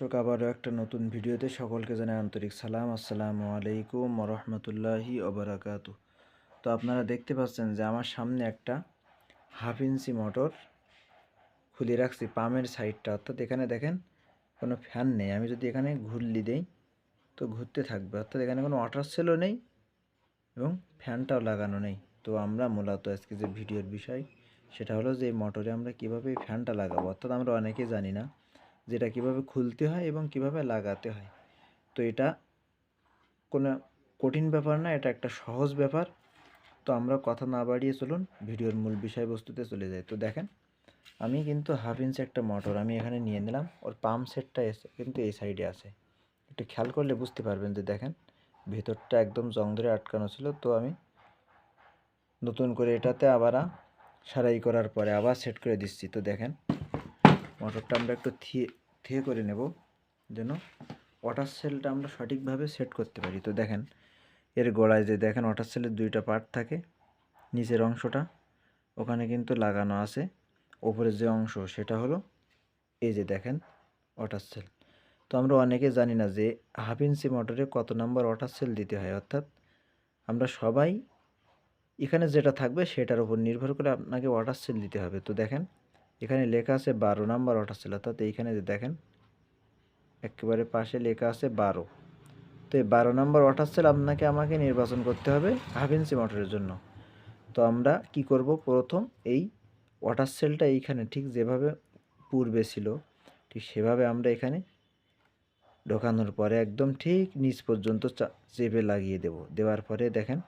দর্শক, আবারও একটা নতুন ভিডিওতে সকলকে জানাই আন্তরিক সালাম। আসসালামু আলাইকুম রহমতুল্লাহি ওবরাকাত। তো আপনারা দেখতে পাচ্ছেন যে আমার সামনে একটা হাফ ইঞ্চি মোটর খুলে রাখছি পামের সাইডটা। অর্থাৎ এখানে দেখেন কোনো ফ্যান নেই। আমি যদি এখানে ঘুরলি দেই, তো ঘুরতে থাকবে। অর্থাৎ এখানে কোনো ওয়াটার সেলও নেই এবং ফ্যানটাও লাগানো নেই। তো আমরা মূলত আজকে যে ভিডিওর বিষয়, সেটা হলো যে মোটরে আমরা কীভাবে ফ্যানটা লাগাবো। অর্থাৎ আমরা অনেকে জানি না যেটা কীভাবে খুলতে হয় এবং কীভাবে লাগাতে হয়। তো এটা কোনো কঠিন ব্যাপার না, এটা একটা সহজ ব্যাপার। তো আমরা কথা না বাড়িয়ে চলুন, ভিডিওর মূল বিষয়বস্তুতে চলে যাই। তো দেখেন, আমি কিন্তু হাফ ইঞ্চ একটা মোটর আমি এখানে নিয়ে নিলাম, ওর পাম্প সেটটা এসে, কিন্তু এই সাইডে আছে। একটু খেয়াল করলে বুঝতে পারবেন যে দেখেন, ভেতরটা একদম জং ধরে আটকানো ছিল, তো আমি নতুন করে এটাতে আবার সারাই করার পরে আবার সেট করে দিচ্ছি। তো দেখেন মোটরটা আমরা একটু থিয়ে থিয়ে করে নেব যেন ওয়াটার সেলটা আমরা সঠিকভাবে সেট করতে পারি। তো দেখেন, এর গোড়ায় যে দেখেন ওয়াটার সেলের দুইটা পার্ট থাকে, নিচের অংশটা, ওখানে কিন্তু লাগানো আছে। ওপরের যে অংশ, সেটা হলো এই যে দেখেন ওয়াটার সেল তো আমরা অনেকে জানি না যে হাফ ইঞ্চি মোটরে কত নাম্বার ওয়াটার সেল দিতে হয়, অর্থাৎ আমরা সবাই এখানে যেটা থাকবে সেটার উপর নির্ভর করে আপনাকে ওয়াটার সেল দিতে হবে। তো দেখেন এখানে লেখা আছে বারো নাম্বার ওয়াটার সেল অর্থাৎ এইখানে যে দেখেন, একেবারে পাশে লেখা আছে বারো। তো এই বারো নাম্বার ওয়াটার সেল আপনাকে আমাকে নির্বাচন করতে হবে হাফ ইঞ্চি মোটরের জন্য। তো আমরা কি করব? প্রথম এই ওয়াটার সেলটা এইখানে ঠিক যেভাবে পূর্বে ছিল, ঠিক সেভাবে আমরা এখানে ঢোকানোর পরে একদম ঠিক নিচ পর্যন্ত চেপে লাগিয়ে দেব। দেওয়ার পরে দেখেন,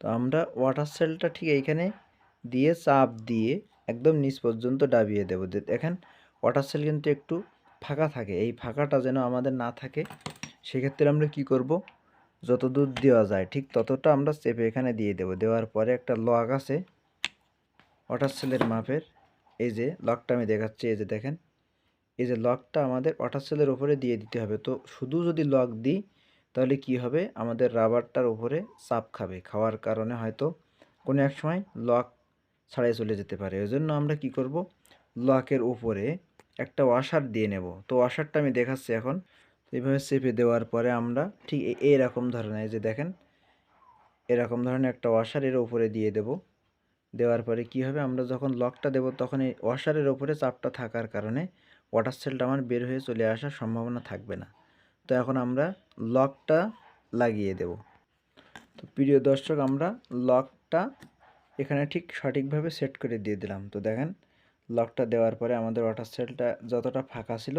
তো আমরা ওয়াটার সেলটা ঠিক এইখানে দিয়ে চাপ দিয়ে একদম নিচ পর্যন্ত ডাবিয়ে দেবো। দেখেন ওয়াটার সেল কিন্তু একটু ফাঁকা থাকে। এই ফাঁকাটা যেন আমাদের না থাকে, সেক্ষেত্রে আমরা কি করব? যত দূর দেওয়া যায়, ঠিক ততটা আমরা চেপে এখানে দিয়ে দেব। দেওয়ার পরে একটা লক আছে ওয়াটার সেলের মাপের। এই যে লকটা আমি দেখাচ্ছি, এই যে দেখেন, এই যে লকটা আমাদের ওয়াটার সেলের উপরে দিয়ে দিতে হবে। তো শুধু যদি লক দিই, তাহলে কি হবে? আমাদের রাবারটার উপরে চাপ খাবে। খাওয়ার কারণে হয়তো কোনো এক সময় লক ছাড়াই চলে যেতে পারে। ওই জন্য আমরা কি করব? লকের উপরে একটা ওয়াশার দিয়ে নেব। তো ওয়াশারটা আমি দেখাচ্ছি এখন। এইভাবে চেপে দেওয়ার পরে আমরা ঠিক এইরকম ধরনের যে দেখেন, এরকম ধরনের একটা ওয়াশার এর উপরে দিয়ে দেব। দেওয়ার পরে কি হবে? আমরা যখন লকটা দেব, তখন এই ওয়াশারের উপরে চাপটা থাকার কারণে ওয়াটার সেলটা আমার বের হয়ে চলে আসার সম্ভাবনা থাকবে না। তো এখন আমরা লকটা লাগিয়ে দেব। তো প্রিয় দর্শক, আমরা লকটা এখানে ঠিক সঠিকভাবে সেট করে দিয়ে দিলাম। তো দেখেন লকটা দেওয়ার পরে আমাদের ওয়াটার সেলটা যতটা ফাঁকা ছিল,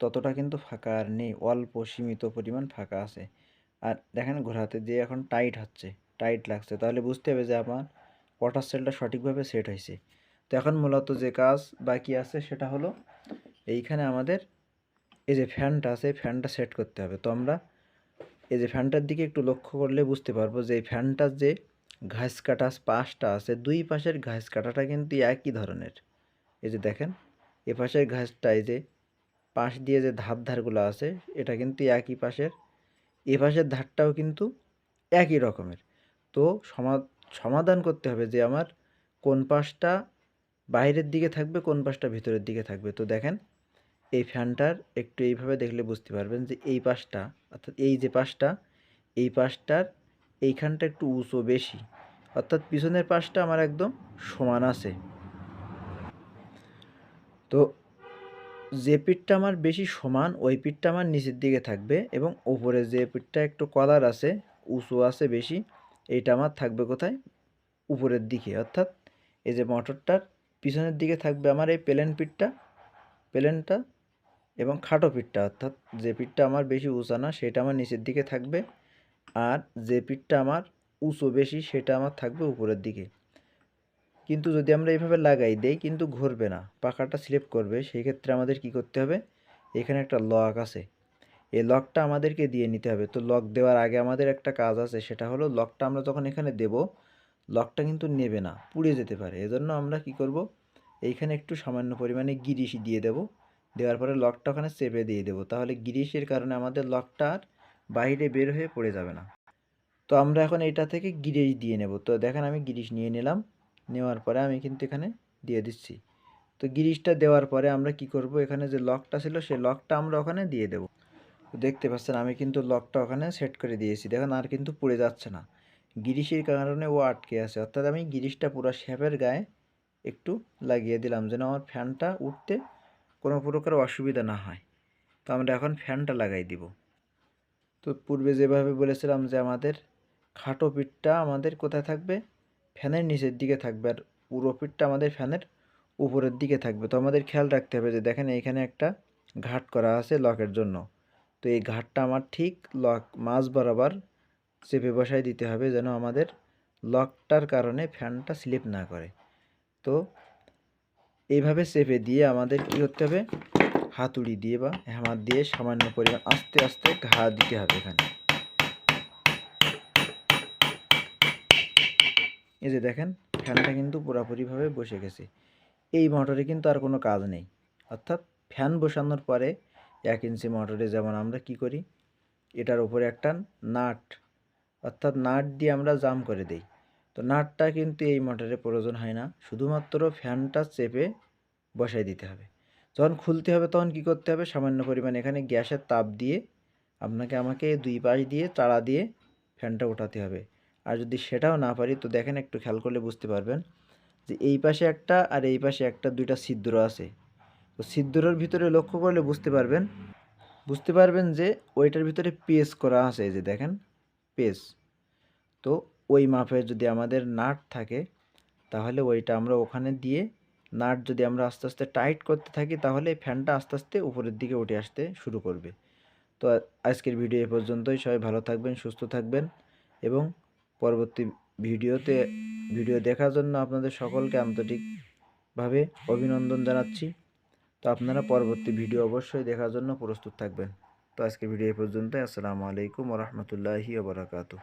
ততটা কিন্তু ফাঁকা আর নেই, অল্প সীমিত পরিমাণ ফাঁকা আছে। আর দেখেন, ঘোরাতে দিয়ে এখন টাইট হচ্ছে টাইট লাগছে। তাহলে বুঝতে হবে যে আমার ওয়াটার সেলটা সঠিকভাবে সেট হয়েছে। তো এখন মূলত যে কাজ বাকি আছে সেটা হলো, এইখানে আমাদের এই যে ফ্যানটা আছে ফ্যানটা সেট করতে হবে। তো আমরা এই যে ফ্যানটার দিকে একটু লক্ষ্য করলে বুঝতে পারব যে এই ফ্যানটার যে ঘাস কাটা পাশটা আছে, দুই পাশের ঘাস কাটাটা কিন্তু একই ধরনের। এই যে দেখেন, এ পাশের ঘাসটা এই যে পাশ দিয়ে যে ধার ধারগুলো আছে, এটা কিন্তু একই পাশের, এ পাশের ধারটাও কিন্তু একই রকমের। তো সমাধান করতে হবে যে আমার কোন পাশটা বাইরের দিকে থাকবে, কোন পাশটা ভিতরের দিকে থাকবে। তো দেখেন, এই ফ্যানটার একটু এইভাবে দেখলে বুঝতে পারবেন যে এই পাশটা, অর্থাৎ এই যে পাশটা, এই পাশটার এইখানটা একটু উঁচু, বেশি। অর্থাৎ পিছনের পাশটা আমার একদম সমান আছে। তো যে পিঠটা আমার বেশি সমান, ওই পিঠটা আমার নিচের দিকে থাকবে এবং ওপরে যে পিঠটা একটু কলার আছে, উঁচু আছে বেশি, এইটা আমার থাকবে কোথায়? উপরের দিকে। অর্থাৎ এই যে মোটরটার পিছনের দিকে থাকবে আমার এই প্লেন পিঠটা, প্লেনটা এবং খাটো পিঠটা। অর্থাৎ যে পিঠটা আমার বেশি উঁচা না, সেটা আমার নিচের দিকে থাকবে। আর যে পিঠটা আমার উঁচু বেশি সেটা আমার থাকবে উপরের দিকে। কিন্তু যদি আমরা এইভাবে লাগাই, দেই কিন্তু ঘুরবে না। পাখাটা স্লিপ করবে, সেই ক্ষেত্রে আমাদের কি করতে হবে? এখানে একটা লক আছে। এই লকটা আমাদেরকে দিয়ে নিতে হবে। তো লক দেওয়ার আগে আমাদের একটা কাজ আছে, সেটা হলো লকটা আমরা যখন এখানে দেব লকটা কিন্তু নেবে না, পুড়ে যেতে পারে। এজন্য আমরা কি করব? এইখানে একটু সামান্য পরিমাণে গিরিশ দিয়ে দেব। দেওয়ার পরে লকটা ওখানে চেপে দিয়ে দেবো। তাহলে গিরিশের কারণে আমাদের লকটা আর বাইরে বের হয়ে পড়ে যাবে না। তো আমরা এখন এটা থেকে গিরিশ দিয়ে নেব। তো দেখেন আমি গিরিশ নিয়ে নিলাম। নেওয়ার পরে আমি কিন্তু এখানে দিয়ে দিচ্ছি। তো গিরিশটা দেওয়ার পরে আমরা কি করব? এখানে যে লকটা ছিল, সেই লকটা আমরা ওখানে দিয়ে দেব। দেখতে পাচ্ছেন আমি কিন্তু লকটা ওখানে সেট করে দিয়েছি। দেখেন আর কিন্তু পড়ে যাচ্ছে না। গিরিশের কারণে ও আটকে আছে। অর্থাৎ আমি গিরিশটা পুরো শ্যাপের গায়ে একটু লাগিয়ে দিলাম যেন আমার ফ্যানটা উঠতে কোনো প্রকার অসুবিধা না হয়। তো আমরা এখন ফ্যানটা লাগাই দিব। তো পূর্বে যেভাবে বলেছিলাম যে আমাদের খাটো পিঠটা আমাদের কোথায় থাকবে? ফ্যানের নিচের দিকে থাকবে আর পুরো পিঠটা আমাদের ফ্যানের উপরের দিকে থাকবে। তো আমাদের খেয়াল রাখতে হবে যে দেখেন এইখানে একটা ঘাট করা আছে লকের জন্য। তো এই ঘাটটা আমার ঠিক লক মাঝ বরাবর চেপে বসাই দিতে হবে যেন আমাদের লকটার কারণে ফ্যানটা স্লিপ না করে। তো এইভাবে চেপে দিয়ে আমাদের কী করতে হবে? হাতুড়ি দিয়ে বা হ্যামার দিয়ে সামান্য পরিমাণ আস্তে আস্তে ঘা দিতে হবে এখানে। এই যে দেখেন, ফ্যানটা কিন্তু পুরোপুরিভাবে বসে গেছে। এই মোটরে কিন্তু আর কোনো কাজ নেই। অর্থাৎ ফ্যান বসানোর পরে এক ইঞ্চি মোটরে যেমন আমরা কি করি, এটার উপরে একটা নাট, অর্থাৎ নাট দিয়ে আমরা জাম করে দেই। তো নাটটা কিন্তু এই মোটরে প্রয়োজন হয় না, শুধুমাত্র ফ্যানটা চেপে বসাই দিতে হবে। যখন খুলতে হবে তখন কি করতে হবে? সামান্য পরিমাণ এখানে গ্যাসের তাপ দিয়ে আপনাকে আমাকে দুই পাশ দিয়ে তাড়া দিয়ে ফ্যানটা ওঠাতে হবে। আর যদি সেটাও না পারি, তো দেখেন একটু খেয়াল করলে বুঝতে পারবেন যে এই পাশে একটা আর এই পাশে একটা দুইটা ছিদ্র আছে। তো ছিদ্রর ভিতরে লক্ষ্য করলে বুঝতে পারবেন বুঝতে পারবেন যে ওইটার ভিতরে পেস করা আছে এই যে দেখেন পেস তো ওই মাপের যদি আমাদের নাট থাকে, তাহলে ওইটা আমরা ওখানে দিয়ে নাট যদি আমরা আস্তে আস্তে টাইট করতে থাকি, তাহলে ফ্যানটা আস্তে আস্তে উপরের দিকে উঠে আসতে শুরু করবে। তো আজকের ভিডিও এ পর্যন্তই। সবাই ভালো থাকবেন, সুস্থ থাকবেন এবং পরবর্তী ভিডিওতে, ভিডিও দেখার জন্য আপনাদের সকলকে আন্তরিকভাবে অভিনন্দন জানাচ্ছি। তো আপনারা পরবর্তী ভিডিও অবশ্যই দেখার জন্য প্রস্তুত থাকবেন। তো আজকের ভিডিও এ পর্যন্তই। আসসালামু আলাইকুম রহমতুল্লাহি ওবরাকাতু